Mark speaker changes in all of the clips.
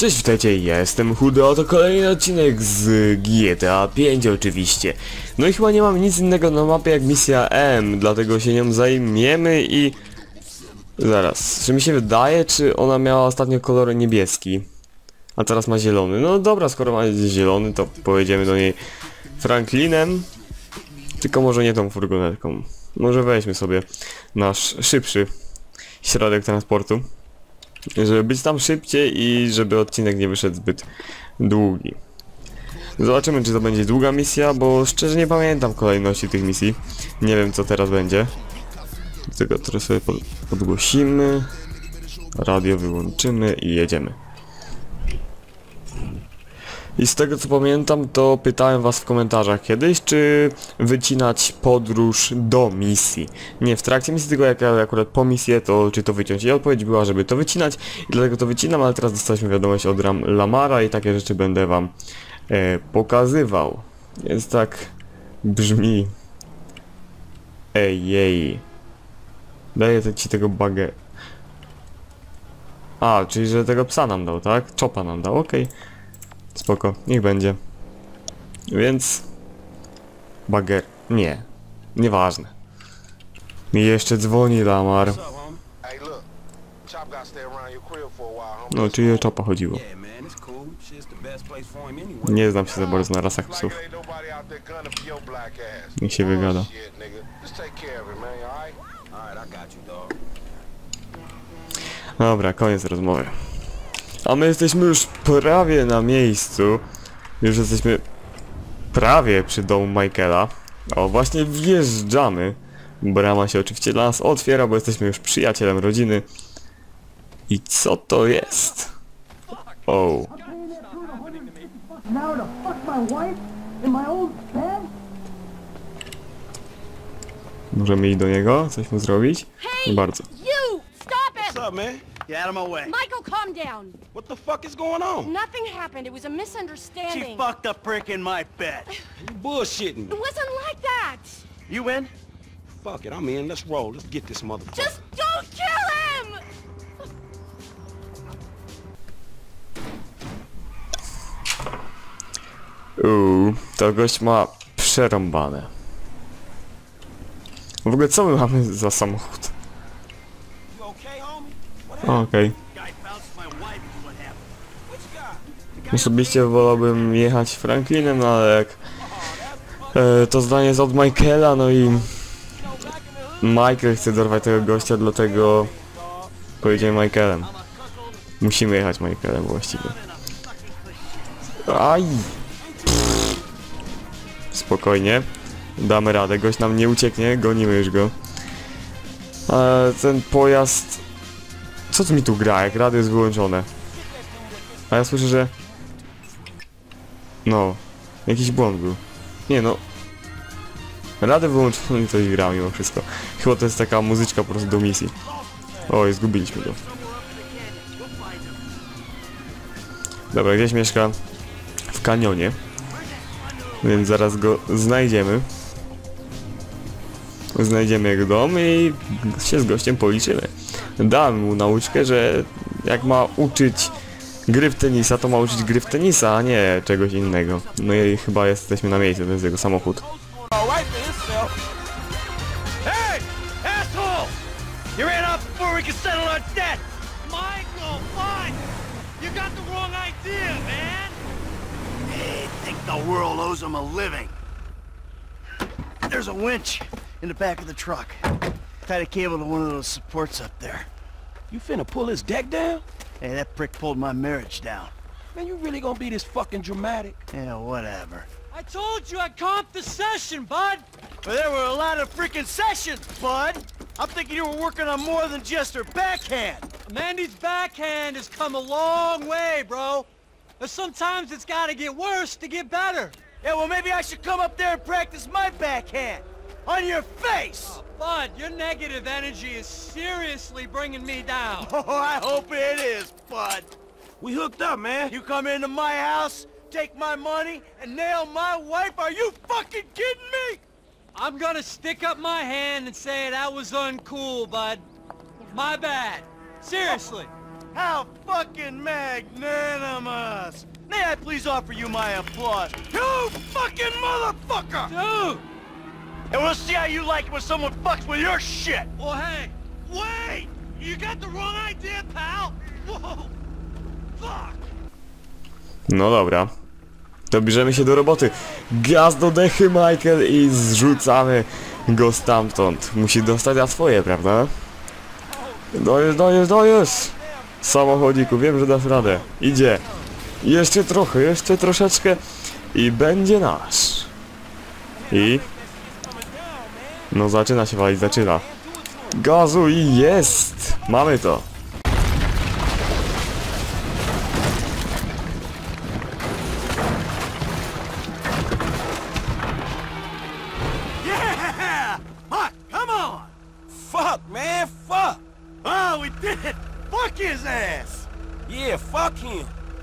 Speaker 1: Cześć, witajcie, ja jestem Chudy, oto kolejny odcinek z GTA 5 oczywiście. No i chyba nie mam nic innego na mapie jak misja M, dlatego się nią zajmiemy i... Zaraz, czy mi się wydaje, czy ona miała ostatnio kolor niebieski? A teraz ma zielony. No dobra, skoro ma zielony, to pojedziemy do niej Franklinem. Tylko może nie tą furgonetką. Może weźmy sobie nasz szybszy środek transportu. Żeby być tam szybciej i żeby odcinek nie wyszedł zbyt długi. Zobaczymy czy to będzie długa misja, bo szczerze nie pamiętam kolejności tych misji. Nie wiem co teraz będzie. Tylko trochę sobie pod, podgłosimy. Radio wyłączymy i jedziemy. I z tego co pamiętam, to pytałem was w komentarzach kiedyś, czy wycinać podróż do misji. Nie w trakcie misji, tylko jak akurat po misję, to czy to wyciąć. I odpowiedź była, żeby to wycinać i dlatego to wycinam, ale teraz dostaliśmy wiadomość od Ram Lamara i takie rzeczy będę wam e, pokazywał. Więc tak brzmi. Ej, jej. Daję ci tego bagę. A, czyli że tego psa nam dał, tak? Czopa nam dał, okej. Spoko, niech będzie. Więc... Bager... Nie. Nieważne. Mi jeszcze dzwoni Lamar. No, czyli o czopa chodziło. Nie znam się za bardzo na rasach psów. Niech się wygada.
Speaker 2: I dog.
Speaker 1: Dobra, koniec rozmowy. A my jesteśmy już prawie na miejscu. Już jesteśmy prawie przy domu Michaela. O, właśnie wjeżdżamy. Brama się oczywiście dla nas otwiera, bo jesteśmy już przyjacielem rodziny. I co to jest? O, możemy iść do niego? Coś mu zrobić? Nie bardzo.
Speaker 3: You! Stop it!
Speaker 2: What's up, man?
Speaker 4: Get out of my way.
Speaker 3: Michael, calm down.
Speaker 2: What the fuck is going on?
Speaker 3: Nothing happened. It was a misunderstanding.
Speaker 4: She fucked a prick in my bed.
Speaker 2: You bullshitting
Speaker 3: It wasn't like that.
Speaker 4: You in?
Speaker 2: Fuck it, I'm in. Let's roll. Let's get this motherfucker.
Speaker 3: Just don't kill him!
Speaker 1: Uuu, to gość ma przerąbane. W ogóle co my mamy za samochód?
Speaker 2: Which guy?
Speaker 1: Osobiście wolałbym jechać Franklinem, no ale jak e, to zdanie jest od Michaela, no i Michael chce dorwać tego gościa, dlatego pojedziemy Michaelem. Musimy jechać Michaelem właściwie. Aj! Spokojnie. Damy radę, gość nam nie ucieknie, gonimy już go. E, ten pojazd... Co tu mi tu gra, jak radio jest wyłączone? A ja słyszę, że... No, jakiś błąd był. Nie no. Radę wyłączono i coś gra mimo wszystko. Chyba to jest taka muzyczka po prostu do misji. Oj, zgubiliśmy go. Dobra, gdzieś mieszka w kanionie. Więc zaraz go znajdziemy. Znajdziemy jego dom i się z gościem policzymy. Dałem mu nauczkę, że jak ma uczyć gry w tenisa, to ma uczyć gry w tenisa, a nie czegoś innego. No i chyba jesteśmy na miejscu, to jest jego samochód.
Speaker 4: There's a winch in the back of the truck. Tied a cable to one of those supports up there.
Speaker 2: You finna pull his deck down?
Speaker 4: Hey, that prick pulled my marriage down.
Speaker 2: Man, you really gonna be this fucking dramatic?
Speaker 4: Yeah, whatever.
Speaker 5: I told you I'd comp the session, bud!
Speaker 4: But there were a lot of freaking sessions, bud! I'm thinking you were working on more than just her backhand!
Speaker 5: Mandy's backhand has come a long way, bro. But sometimes it's gotta get worse to get better.
Speaker 4: Yeah, well maybe I should come up there and practice my backhand! On your face!
Speaker 5: Oh, bud, your negative energy is seriously bringing me down.
Speaker 4: Oh, I hope it is, bud!
Speaker 2: We hooked up, man.
Speaker 4: You come into my house, take my money, and nail my wife? Are you fucking kidding me?
Speaker 5: I'm gonna stick up my hand and say that was uncool, bud. My bad. Seriously.
Speaker 4: How fucking magnanimous! May I please offer you my applause? You fucking motherfucker!
Speaker 5: Dude!
Speaker 4: And we'll see how you like it when someone fucks with your shit!
Speaker 5: Well, hey,
Speaker 4: Wait! You got the wrong idea, pal! Whoa! Fuck!
Speaker 1: No dobra. To bierzemy się do roboty. Gaz do dechy, Michael, i zrzucamy go stamtąd. Musi dostać za swoje, prawda? Dojesz, dojesz, dojesz! Samochodziku, wiem, że dasz radę. Idzie. Jeszcze trochę, jeszcze troszeczkę i będzie nasz. I... No zaczyna się walić, zaczyna. Gazu i jest! Mamy to!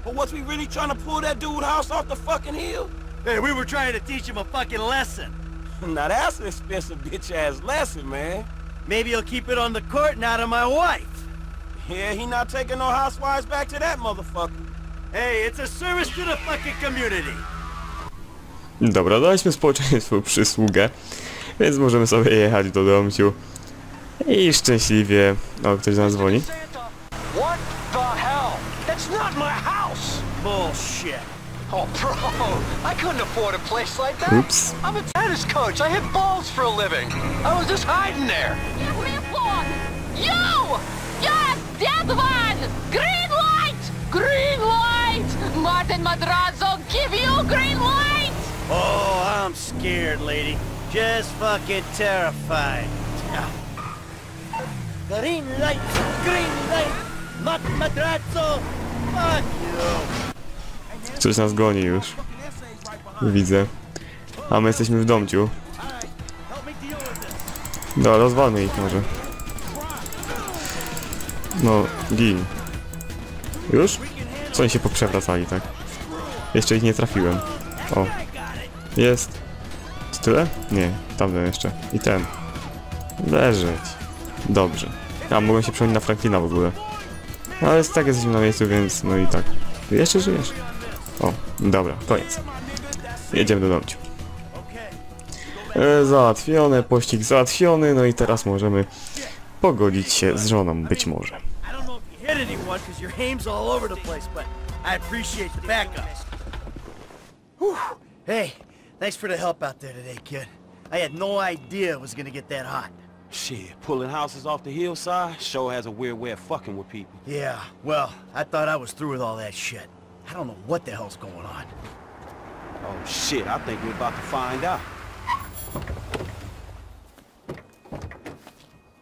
Speaker 4: Oh,
Speaker 2: trying to pull that dude house off the fucking hill?
Speaker 4: Hey, we were trying to teach him a fucking lesson.
Speaker 2: Now that's an expensive bitch-ass lesson, man.
Speaker 4: Maybe he'll keep it on the court and out of my wife.
Speaker 2: Yeah, he not taking no housewives back to that motherfucker.
Speaker 4: Hey, it's a service to the fucking community.
Speaker 1: Dobra, daliśmy społeczeństwu przysługę, więc możemy sobie jechać do domciu i szczęśliwie... O, ktoś do nas dzwoni.
Speaker 4: What the hell? That's not my house! Bullshit.
Speaker 6: Oh, bro, I couldn't afford a place like that.
Speaker 1: Oops.
Speaker 6: I'm a tennis coach. I hit balls for a living. I was just hiding there.
Speaker 3: Give me a phone! You! Yes, that one! Green light! Green light! Martin Madrazo, give you green light!
Speaker 4: Oh, I'm scared, lady. Just fucking terrified. Green light! Green light! Not Madrazo! Fuck you!
Speaker 1: Ktoś nas goni już. Widzę. A my jesteśmy w domciu. No, rozwalmy ich może. No, gin. Już? Co oni się poprzewracali, tak? Jeszcze ich nie trafiłem. O. Jest. Czy tyle? Nie, tamten jeszcze. I ten. Leżeć. Dobrze. A, mogłem się przejąć na Franklina w ogóle. No, ale tak jesteśmy na miejscu, więc no i tak. Jeszcze żyjesz? O, dobra, koniec. Jedziemy do domciu. E, załatwione, pościg załatwiony, no i teraz możemy pogodzić się z żoną, być może.
Speaker 4: Hey, thanks for the help out there today, kid. I had no idea it was gonna get that hot.
Speaker 2: Shit, pulling houses off the hillside sure has a weird way of fucking with people.
Speaker 4: Yeah, well, I thought I was through with all that shit. I don't know what the hell's going on.
Speaker 2: Oh shit, I think we're about to find out.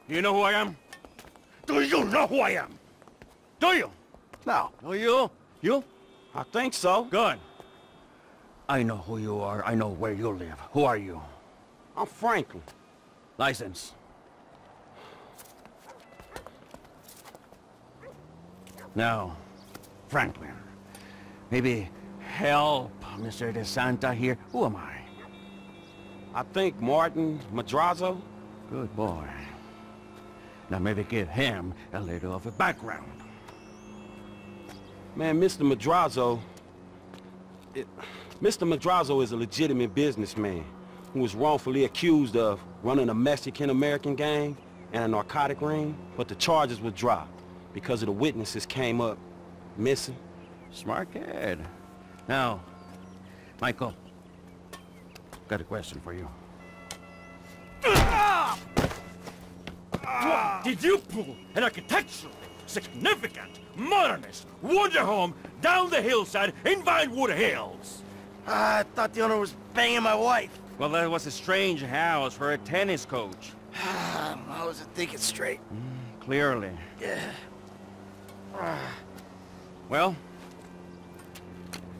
Speaker 4: Do you know who I am? Do you know who I am? Do you?
Speaker 2: No,
Speaker 4: No, you? You?
Speaker 2: I think so.
Speaker 4: Good. I know who you are. I know where you live. Who are you?
Speaker 2: I'm Franklin.
Speaker 4: License. Now, Franklin, maybe help Mr. DeSanta here. Who am I?
Speaker 2: I think Martin Madrazo.
Speaker 4: Good boy. Now maybe give him a little of a background.
Speaker 2: Man, Mr. Madrazo... It, Mr. Madrazo is a legitimate businessman who was wrongfully accused of running a Mexican-American gang and a narcotic ring, but the charges were dropped because of the witnesses came up missing.
Speaker 4: Smart kid. Now, Michael, got a question for you.
Speaker 7: What did you pull an architectural, significant, modernist wonder home down the hillside in Vinewood Hills?
Speaker 4: Ah, I thought the owner was banging my wife.
Speaker 5: Well, that was a strange house for a tennis coach.
Speaker 4: I wasn't thinking straight.
Speaker 5: Mm, clearly.
Speaker 4: Yeah.
Speaker 5: Well,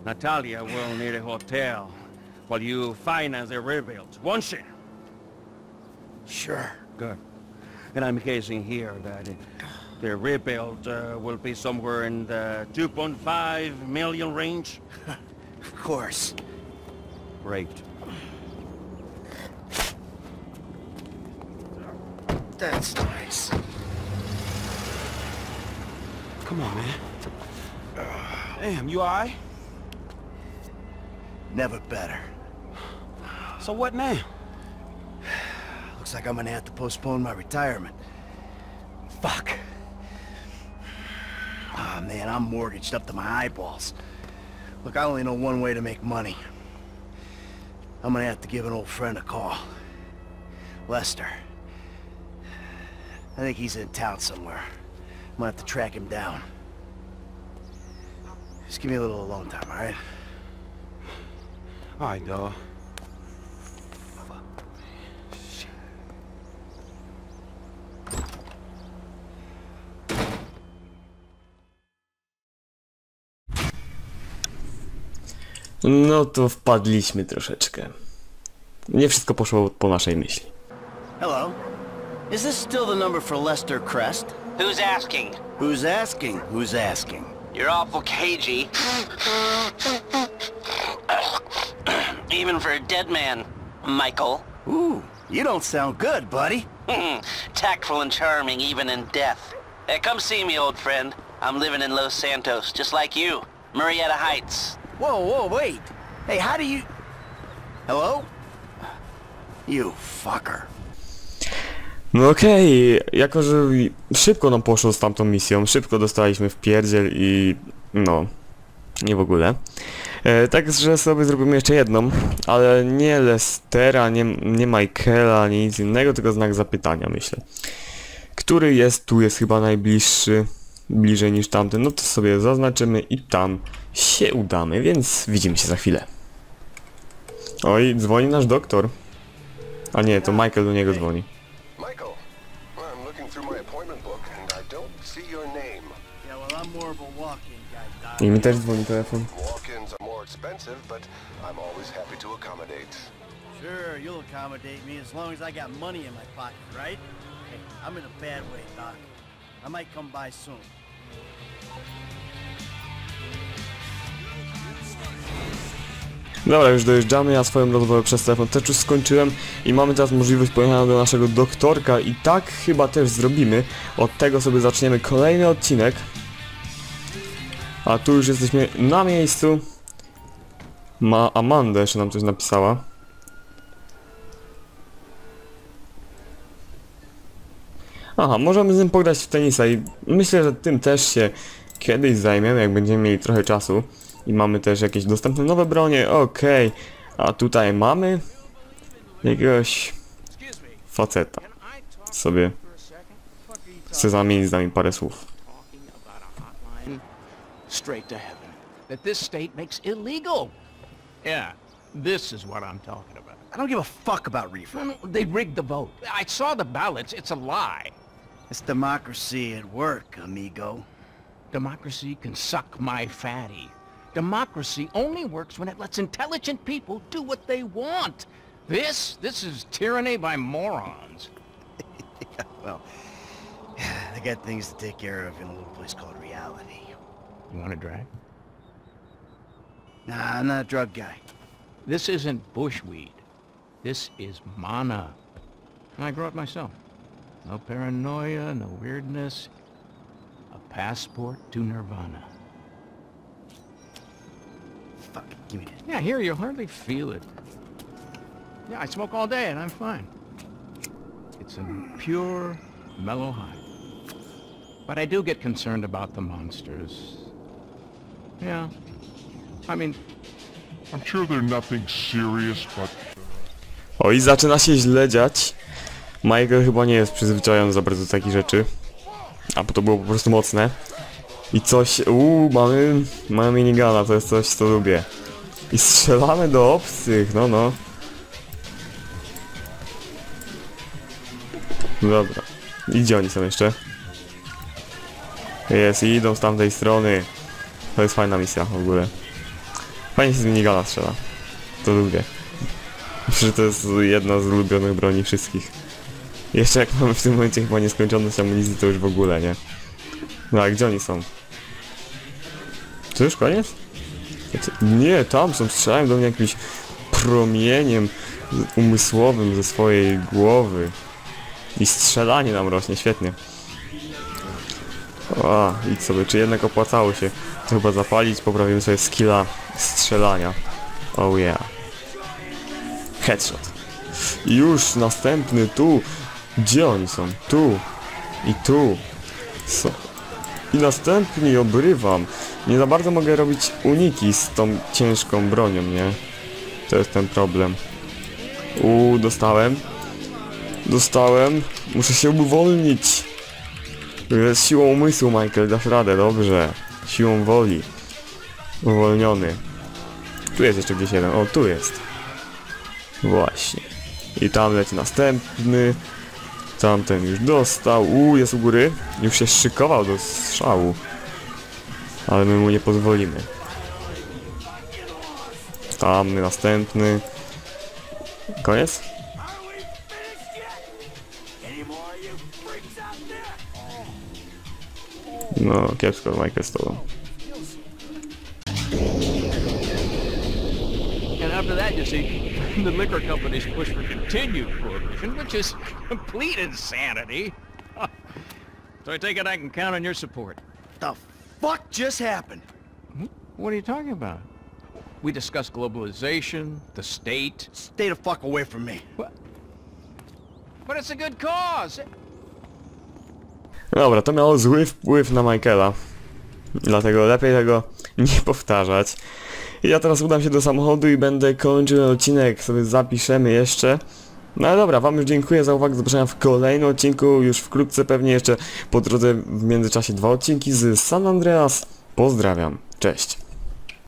Speaker 5: Natalia will need a hotel while you finance the rebuild, won't she?
Speaker 4: Sure.
Speaker 5: Good. And I'm guessing here that the rebuild uh, will be somewhere in the 2.5 million range?
Speaker 4: Of course.
Speaker 5: Great.
Speaker 4: That's nice.
Speaker 2: Come Come on, man. Damn, you alright?
Speaker 4: Never better.
Speaker 2: So what now?
Speaker 4: Looks like I'm gonna have to postpone my retirement. Fuck. Ah, man, I'm mortgaged up to my eyeballs. Look, I only know one way to make money. I'm gonna have to give an old friend a call. Lester. I think he's in town somewhere. I'm gonna have to track him down. Just give me a little alone time, alright?
Speaker 2: Alright, dawg.
Speaker 1: No to wpadliśmy troszeczkę. Nie wszystko poszło po naszej myśli.
Speaker 4: Hello. Is this still the number for Lester Crest?
Speaker 6: Who's asking?
Speaker 4: Who's asking? Who's asking?
Speaker 6: You're awful cagey. Even for a dead man, Michael.
Speaker 4: Ooh, you don't sound good, buddy.
Speaker 6: Hmm, tactful and charming even in death. Hey, come see me, old friend. I'm living in Los Santos, just like you. Marietta Heights.
Speaker 4: Whoa, whoa, wait. Hey, how do you... Hello? You fucker.
Speaker 1: No okej, jako że szybko nam poszło z tamtą misją, szybko dostaliśmy w pierdziel i no, nie w ogóle. E, Także sobie zrobimy jeszcze jedną, ale nie Lestera, nie, nie Michaela, nie nic innego, tylko znak zapytania myślę. Który jest, tu jest chyba najbliższy, bliżej niż tamten, no to sobie zaznaczymy i tam się udamy, więc widzimy się za chwilę. Oj, dzwoni nasz doktor. A nie, to Michael do niego dzwoni.
Speaker 8: I
Speaker 1: mi też dzwoni telefon.
Speaker 8: Expensive, but I'm always happy to accommodate.
Speaker 4: Sure, you'll accommodate me as long as I got money in my pocket, right? Hey, I'm in a bad way, Doc. I might come by soon.
Speaker 1: Dobra, już dojeżdżamy, ja swoją rozmowę przez telefon też już skończyłem i mamy teraz możliwość pojechania do naszego doktorka i tak chyba też zrobimy. Od tego sobie zaczniemy kolejny odcinek. A tu już jesteśmy na miejscu. Ma Amanda jeszcze nam coś napisała. Aha, możemy z nim pograć w tenisa i myślę, że tym też się kiedyś zajmiemy, jak będziemy mieli trochę czasu. I mamy też jakieś dostępne nowe bronie, okej. A tutaj mamy jakiegoś faceta. Sobie chcę zamienić z nami parę słów.
Speaker 9: straight to heaven that this state makes illegal. Yeah, this is what I'm talking about.
Speaker 4: I don't give a fuck about reefer.
Speaker 9: No, no, They rigged the vote. I saw the ballots. It's a lie.
Speaker 4: It's democracy at work, amigo.
Speaker 9: Democracy can suck my fatty. Democracy only works when it lets intelligent people do what they want. This, this is tyranny by morons.
Speaker 4: Well, I got things to take care of in a little place called reality.
Speaker 9: You want to drag?
Speaker 4: Nah, I'm not a drug guy.
Speaker 9: This isn't bushweed. This is mana. And I grow it myself. No paranoia, no weirdness. A passport to nirvana.
Speaker 4: Fuck, give me that.
Speaker 9: Yeah, here you'll hardly feel it. Yeah, I smoke all day and I'm fine. It's a pure, mellow high. But I do get concerned about the monsters. Yeah. I mean,
Speaker 10: I'm sure they're nothing serious, but
Speaker 1: Oj, zaczyna się źle dziać. Michael chyba nie jest przyzwyczajony za bardzo do takich rzeczy. A bo to było po prostu mocne. I coś... Uuu, mamy... Mamy minigana, to jest coś, co lubię. I strzelamy do obcych, no no. Dobra. I gdzie oni są jeszcze? Jest, idą z tamtej strony. To jest fajna misja w ogóle. Fajnie się z minigana strzela. To lubię. Że to jest jedna z ulubionych broni wszystkich. Jeszcze jak mamy w tym momencie chyba nieskończoność amunicji, to już w ogóle, nie? No a gdzie oni są? To już koniec? Znaczy, Nie, tam są, strzelają do mnie jakimś promieniem umysłowym ze swojej głowy. I strzelanie nam rośnie, świetnie. A, idź sobie, czy jednak opłacało się chyba zapalić, poprawimy sobie skilla strzelania. Oh yeah. Headshot. Już następny tu. Gdzie oni są? Tu. I tu. So. I następny obrywam. Nie za bardzo mogę robić uniki z tą ciężką bronią, nie? To jest ten problem. Uuu, dostałem. Dostałem. Muszę się uwolnić. Z siłą umysłu, Michael, dasz radę, dobrze. Siłą woli. Uwolniony. Tu jest jeszcze gdzieś jeden. O, tu jest. Właśnie. I tam leci następny. Tamten już dostał. Uuu, jest u góry. Już się szykował do strzału. Ale my mu nie pozwolimy. Tam następny. Koniec? No, kiepsko, Michael z tobą.
Speaker 9: And after that, you see, the liquor companies push for continued prohibition, which is complete insanity. so I take it I can count on your support.
Speaker 4: The fuck just happened?
Speaker 9: What are you talking about? We discussed globalization, the state.
Speaker 4: Stay the fuck away from me.
Speaker 9: But it's a good cause.
Speaker 1: Dobra, to miało zły wpływ na Michaela. Dlatego lepiej tego nie powtarzać. Ja teraz udam się do samochodu i będę kończył odcinek, sobie zapiszemy jeszcze. No ale dobra, wam już dziękuję za uwagę, do zobaczenia w kolejnym odcinku, już wkrótce pewnie jeszcze po drodze w międzyczasie dwa odcinki z San Andreas. Pozdrawiam, cześć.